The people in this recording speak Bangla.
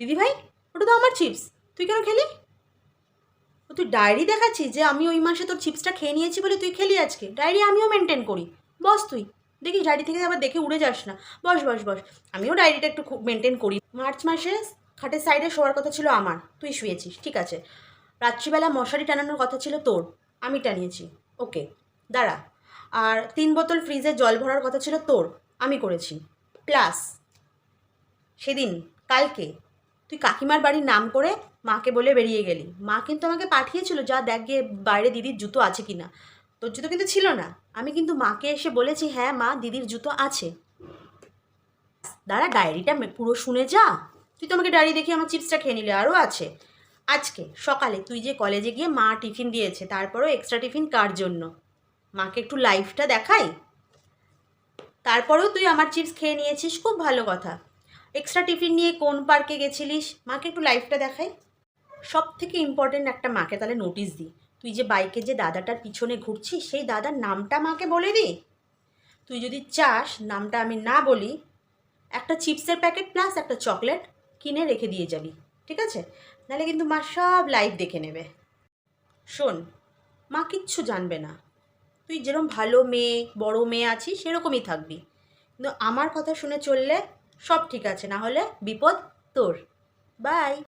দিদি ভাই ওটা তো আমার চিপস তুই কেন খেলি? ও, তুই ডায়েরি দেখাচ্ছিস যে আমি ওই মাসে তোর চিপসটা খেয়ে নিয়েছি বলে তুই খেলি আজকে। ডায়েরি আমিও মেনটেন করি। বস তুই। দেখিস ডায়েরি থেকে আবার দেখে উড়ে যাস না। বস বস বস। আমিও ডায়েরিটা একটু খুব মেনটেন করি। মার্চ মাসে খাটের সাইডে শোয়ার কথা ছিল আমার। তুই শুয়েছিস, ঠিক আছে। রাত্রিবেলা মশারি টানানোর কথা ছিল তোর। আমি টানিয়েছি। ওকে, দাঁড়া। আর তিন বোতল ফ্রিজে জল ভরার কথা ছিল তোর। আমি করেছি। প্লাস সেদিন, কালকে তুই কাকিমার বাড়ির নাম করে মাকে বলে বেরিয়ে গেলি। মা কিন্তু আমাকে পাঠিয়েছিল, যা দেখ গিয়ে বাইরে দিদির জুতো আছে কি না তোর জুতো কিন্তু ছিল না। আমি কিন্তু মাকে এসে বলেছি হ্যাঁ মা, দিদির জুতো আছে। দাঁড়া, ডায়েরিটা পুরো শুনে যা। তুই তো আমাকে ডায়েরি দেখে আমার চিপসটা খেয়ে নিলে, আরও আছে। আজকে সকালে তুই যে কলেজে গিয়ে মা টিফিন দিয়েছে, তারপরেও এক্সট্রা টিফিন কার জন্য? মাকে একটু লাইফটা দেখাই। তারপরেও তুই আমার চিপস খেয়ে নিয়েছিস, খুব ভালো কথা। এক্সট্রা টিফিন নিয়ে কোন পার্কে গেছিলিস? মাকে একটু লাইফটা দেখাই। সব থেকে ইম্পর্টেন্ট একটা মাকে তাহলে নোটিশ দিই তুই যে বাইকে যে দাদাটার পিছনে ঘুরছিস, সেই দাদার নামটা মাকে বলে দি। তুই যদি চাস, নামটা আমি না বলি, একটা চিপসের প্যাকেট প্লাস একটা চকলেট কিনে রেখে দিয়ে যাবি, ঠিক আছে? নাহলে কিন্তু মা সব লাইভ দেখে নেবে। শোন, মা কিচ্ছু জানবে না। তুই যেরকম ভালো মেয়ে, বড় মেয়ে আছিস, সেরকমই থাকবি। কিন্তু আমার কথা শুনে চললে সব ঠিক আছে না হলে বিপদ তোর। বাই।